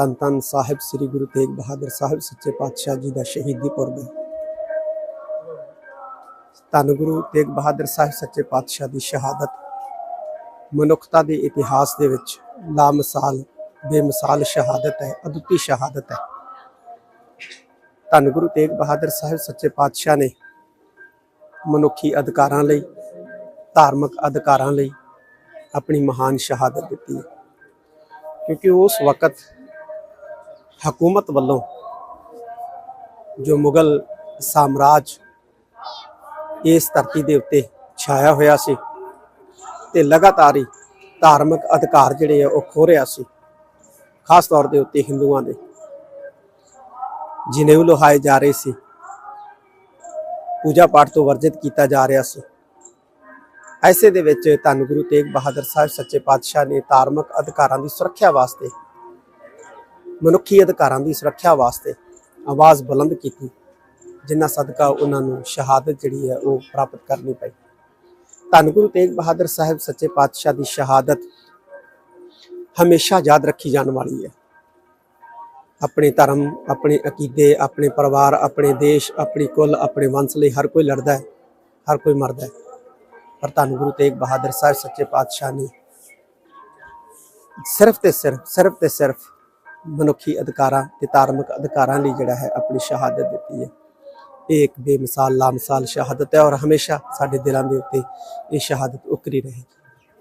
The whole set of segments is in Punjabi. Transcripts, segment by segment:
ਧੰਨ ਧੰਨ ਸਾਹਿਬ ਸ੍ਰੀ ਗੁਰੂ ਤੇਗ ਬਹਾਦਰ ਸਾਹਿਬ ਸੱਚੇ ਪਾਤਸ਼ਾਹ ਜੀ ਦਾ ਸ਼ਹੀਦੀ ਪੁਰਬ ਹੈ। ਧੰਨ ਗੁਰੂ ਤੇਗ ਬਹਾਦਰ ਸਾਹਿਬ ਸੱਚੇ ਪਾਤਸ਼ਾਹ ਦੀ ਸ਼ਹਾਦਤ। ਮਨੁੱਖਤਾ ਦੇ ਇਤਿਹਾਸ ਦੇ ਵਿੱਚ ਲਾਮਿਸਾਲ, ਬੇਮਿਸਾਲ ਸ਼ਹਾਦਤ ਹੈ, ਅਦੁੱਤੀ ਸ਼ਹਾਦਤ ਹੈ। ਧੰਨ ਗੁਰੂ ਤੇਗ ਬਹਾਦਰ ਸਾਹਿਬ ਸੱਚੇ ਪਾਤਸ਼ਾਹ ਨੇ ਮਨੁੱਖੀ ਅਧਿਕਾਰਾਂ ਲਈ, ਧਾਰਮਿਕ ਅਧਿਕਾਰਾਂ ਲਈ ਆਪਣੀ ਮਹਾਨ ਸ਼ਹਾਦਤ ਦਿੱਤੀ ਹੈ। ਕਿਉਂਕਿ ਉਸ ਵਕਤ ਹਕੂਮਤ ਵੱਲੋਂ ਜੋ ਮੁਗਲ ਸਾਮਰਾਜ ਇਸ ਧਰਤੀ ਦੇ ਉੱਤੇ ਛਾਇਆ ਹੋਇਆ ਸੀ ਤੇ ਲਗਾਤਾਰ ਹੀ ਧਾਰਮਿਕ ਅਧਿਕਾਰ ਜਿਹੜੇ ਆ ਉਹ ਖੋ ਰਿਹਾ ਸੀ, ਖਾਸ ਤੌਰ ਦੇ ਉੱਤੇ ਹਿੰਦੂਆਂ ਦੇ। ਜਿਨ੍ਹਾਂ ਲੋਹਾਏ ਜਾ ਰਹੇ ਸੀ ਪੂਜਾ ਪਾਠ ਤੋਂ ਵਰਜਿਤ ਕੀਤਾ ਜਾ ਰਿਹਾ ਸੀ। ਐਸੇ ਦੇ ਵਿੱਚ ਧੰਨ ਗੁਰੂ ਤੇਗ ਬਹਾਦਰ ਸਾਹਿਬ ਸੱਚੇ ਪਾਤਸ਼ਾਹ ਨੇ ਧਾਰਮਿਕ ਅਧਿਕਾਰਾਂ ਦੀ ਸੁਰੱਖਿਆ ਵਾਸਤੇ ਮਨੁੱਖੀ ਅਧਿਕਾਰਾਂ ਦੀ ਸੁਰੱਖਿਆ ਵਾਸਤੇ ਆਵਾਜ਼ ਬੁਲੰਦ ਕੀਤੀ, ਜਿੰਨਾ ਸਦਕਾ ਉਹਨਾਂ ਨੂੰ ਸ਼ਹਾਦਤ ਜਿਹੜੀ ਹੈ ਉਹ ਪ੍ਰਾਪਤ ਕਰਨੀ ਪਈ। ਧੰਨ ਗੁਰੂ ਤੇਗ ਬਹਾਦਰ ਸਾਹਿਬ ਸੱਚੇ ਪਾਤਸ਼ਾਹ ਦੀ ਸ਼ਹਾਦਤ ਹਮੇਸ਼ਾ ਯਾਦ ਰੱਖੀ ਜਾਣ ਵਾਲੀ ਹੈ। ਆਪਣੇ ਧਰਮ, ਆਪਣੇ ਅਕੀਦੇ, ਆਪਣੇ ਪਰਿਵਾਰ, ਆਪਣੇ ਦੇਸ਼, ਆਪਣੀ ਕੁੱਲ, ਆਪਣੇ ਵੰਸ਼ ਲਈ ਹਰ ਕੋਈ ਲੜਦਾ ਹੈ, ਹਰ ਕੋਈ ਮਰਦਾ ਹੈ। ਪਰ ਧੰਨ ਗੁਰੂ ਤੇਗ ਬਹਾਦਰ ਸਾਹਿਬ ਸੱਚੇ ਪਾਤਸ਼ਾਹ ਨੇ ਸਿਰਫ ਤੇ ਸਿਰਫ ਸਿਰਫ ਤੇ ਸਿਰਫ ਮਨੁੱਖੀ ਅਧਿਕਾਰਾਂ ਤੇ ਧਾਰਮਿਕ ਅਧਿਕਾਰਾਂ ਲਈ ਜਿਹੜਾ ਹੈ ਆਪਣੀ ਸ਼ਹਾਦਤ ਦਿੱਤੀ ਹੈ। ਇਹ ਇੱਕ ਬੇਮਿਸਾਲ, ਲਾਮਿਸਾਲ ਸ਼ਹਾਦਤ ਹੈ ਔਰ ਹਮੇਸ਼ਾ ਸਾਡੇ ਦਿਲਾਂ ਦੇ ਉੱਤੇ ਇਹ ਸ਼ਹਾਦਤ ਉਕਰੀ ਰਹੇਗੀ।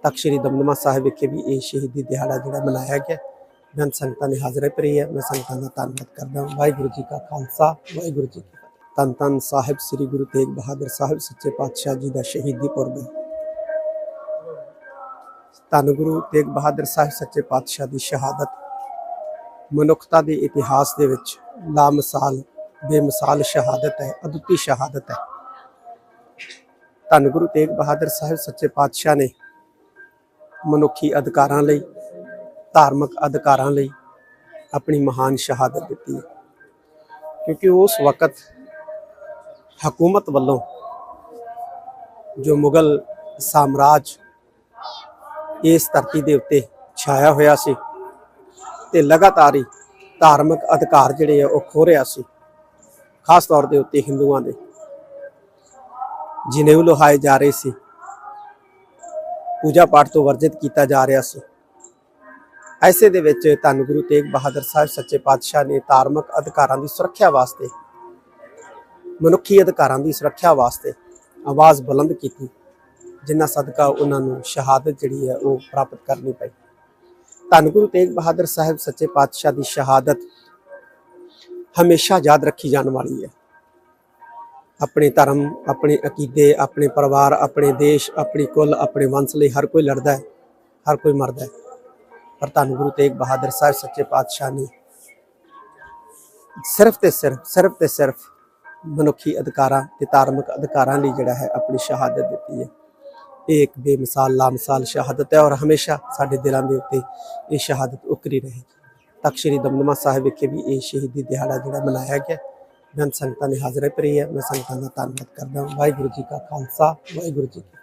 ਤਖਤ ਸ੍ਰੀ ਦਮਦਮਾ ਸਾਹਿਬ ਵਿਖੇ ਵੀ ਇਹ ਸ਼ਹੀਦੀ ਦਿਹਾੜਾ ਜਿਹੜਾ ਮਨਾਇਆ ਗਿਆ। ਮੈਂ ਸੰਗਤਾਂ ਨੇ ਹਾਜ਼ਰੀ ਭਰੀ ਹੈ। ਮੈਂ ਸੰਗਤਾਂ ਦਾ ਧੰਨਵਾਦ ਕਰਦਾ ਹਾਂ। ਵਾਹਿਗੁਰੂ ਜੀ ਕਾ ਖਾਲਸਾ, ਵਾਹਿਗੁਰੂ ਜੀ ਕੀ ਫਤਿਹ। ਧੰਨ ਧੰਨ ਸਾਹਿਬ ਸ੍ਰੀ ਗੁਰੂ ਤੇਗ ਬਹਾਦਰ ਸਾਹਿਬ, ਸੱਚੇ ਪਾਤਸ਼ਾਹ ਜੀ ਦਾ ਸ਼ਹੀਦੀ ਪੁਰਬ ਹੈ। ਧੰਨ ਗੁਰੂ ਤੇਗ ਬਹਾਦਰ ਸਾਹਿਬ, ਸੱਚੇ ਪਾਤਸ਼ਾਹ ਦੀ ਸ਼ਹਾਦਤ ਮਨੁੱਖਤਾ ਦੇ ਇਤਿਹਾਸ ਦੇ ਵਿੱਚ ਲਾਮਿਸਾਲ, ਬੇਮਿਸਾਲ ਸ਼ਹਾਦਤ ਹੈ, ਅਦੁੱਤੀ ਸ਼ਹਾਦਤ ਹੈ। ਧੰਨ ਗੁਰੂ ਤੇਗ ਬਹਾਦਰ ਸਾਹਿਬ ਸੱਚੇ ਪਾਤਸ਼ਾਹ ਨੇ ਮਨੁੱਖੀ ਅਧਿਕਾਰਾਂ ਲਈ, ਧਾਰਮਿਕ ਅਧਿਕਾਰਾਂ ਲਈ ਆਪਣੀ ਮਹਾਨ ਸ਼ਹਾਦਤ ਦਿੱਤੀ ਹੈ। ਕਿਉਂਕਿ ਉਸ ਵਕਤ ਹਕੂਮਤ ਵੱਲੋਂ ਜੋ ਮੁਗਲ ਸਾਮਰਾਜ ਇਸ ਧਰਤੀ ਦੇ ਉੱਤੇ ਛਾਇਆ ਹੋਇਆ ਸੀ ਤੇ ਲਗਾਤਾਰ ਹੀ ਧਾਰਮਿਕ ਅਧਿਕਾਰ ਜਿਹੜੇ ਆ ਉਹ ਖੋ ਰਿਹਾ ਸੀ। ਖਾਸ ਤੌਰ ਦੇ ਉੱਤੇ ਹਿੰਦੂਆਂ ਦੇ। ਜਿਨ੍ਹਾਂ ਲੋਹਾਏ ਜਾ ਰਹੇ ਸੀ ਪੂਜਾ ਪਾਠ ਤੋਂ ਵਰਜਿਤ ਕੀਤਾ ਜਾ ਰਿਹਾ ਸੀ। ਐਸੇ ਦੇ ਵਿੱਚ ਧੰਨ ਗੁਰੂ ਤੇਗ ਬਹਾਦਰ ਸਾਹਿਬ ਸੱਚੇ ਪਾਤਸ਼ਾਹ ਨੇ ਧਾਰਮਿਕ ਅਧਿਕਾਰਾਂ ਦੀ ਸੁਰੱਖਿਆ ਵਾਸਤੇ, ਮਨੁੱਖੀ ਅਧਿਕਾਰਾਂ ਦੀ ਸੁਰੱਖਿਆ ਵਾਸਤੇ ਆਵਾਜ਼ ਬੁਲੰਦ ਕੀਤੀ, ਜਿੰਨਾ ਸਦਕਾ ਉਹਨਾਂ ਨੂੰ ਸ਼ਹਾਦਤ ਜਿਹੜੀ ਹੈ ਉਹ ਪ੍ਰਾਪਤ ਕਰਨੀ ਪਈ। ਧੰਨ ਗੁਰੂ ਤੇਗ ਬਹਾਦਰ ਸਾਹਿਬ ਸੱਚੇ ਪਾਤਸ਼ਾਹ ਦੀ ਸ਼ਹਾਦਤ ਹਮੇਸ਼ਾ ਯਾਦ ਰੱਖੀ ਜਾਣ ਵਾਲੀ ਹੈ। ਆਪਣੇ ਧਰਮ, ਆਪਣੇ ਅਕੀਦੇ, ਆਪਣੇ ਪਰਿਵਾਰ, ਆਪਣੇ ਦੇਸ਼, ਆਪਣੀ ਕੁੱਲ, ਆਪਣੇ ਵੰਸ਼ ਲਈ ਹਰ ਕੋਈ ਲੜਦਾ ਹੈ, ਹਰ ਕੋਈ ਮਰਦਾ ਹੈ। ਪਰ ਧੰਨ ਗੁਰੂ ਤੇਗ ਬਹਾਦਰ ਸਾਹਿਬ ਸੱਚੇ ਪਾਤਸ਼ਾਹ ਨੇ ਸਿਰਫ ਤੇ ਸਿਰਫ ਸਿਰਫ ਤੇ ਸਿਰਫ ਮਨੁੱਖੀ ਅਧਿਕਾਰਾਂ ਤੇ ਧਾਰਮਿਕ ਅਧਿਕਾਰਾਂ ਲਈ ਜਿਹੜਾ ਹੈ ਆਪਣੀ ਸ਼ਹਾਦਤ ਦਿੱਤੀ ਹੈ। ਇਹ ਇੱਕ ਬੇਮਿਸਾਲ ਲਾਮਿਸਾਲ ਸ਼ਹਾਦਤ ਹੈ ਔਰ ਹਮੇਸ਼ਾ ਸਾਡੇ ਦਿਲਾਂ ਦੇ ਉੱਤੇ ਇਹ ਸ਼ਹਾਦਤ ਉਕਰੀ ਰਹੇਗੀ ਤਖਤ ਸ੍ਰੀ ਦਮਦਮਾ ਸਾਹਿਬ ਵਿਖੇ ਵੀ ਇਹ ਸ਼ਹੀਦੀ ਦਿਹਾੜਾ ਜਿਹੜਾ ਮਨਾਇਆ ਗਿਆ ਬੇਅੰਤ ਸੰਗਤਾਂ ਨੇ ਹਾਜ਼ਰੀ ਭਰੀ ਹੈ ਮੈਂ ਸੰਗਤਾਂ ਦਾ ਧੰਨਵਾਦ ਕਰਦਾ ਹਾਂ ਵਾਹਿਗੁਰੂ ਜੀ ਕਾ ਖਾਲਸਾ ਵਾਹਿਗੁਰੂ ਜੀ ਕੀ ਫਤਿਹ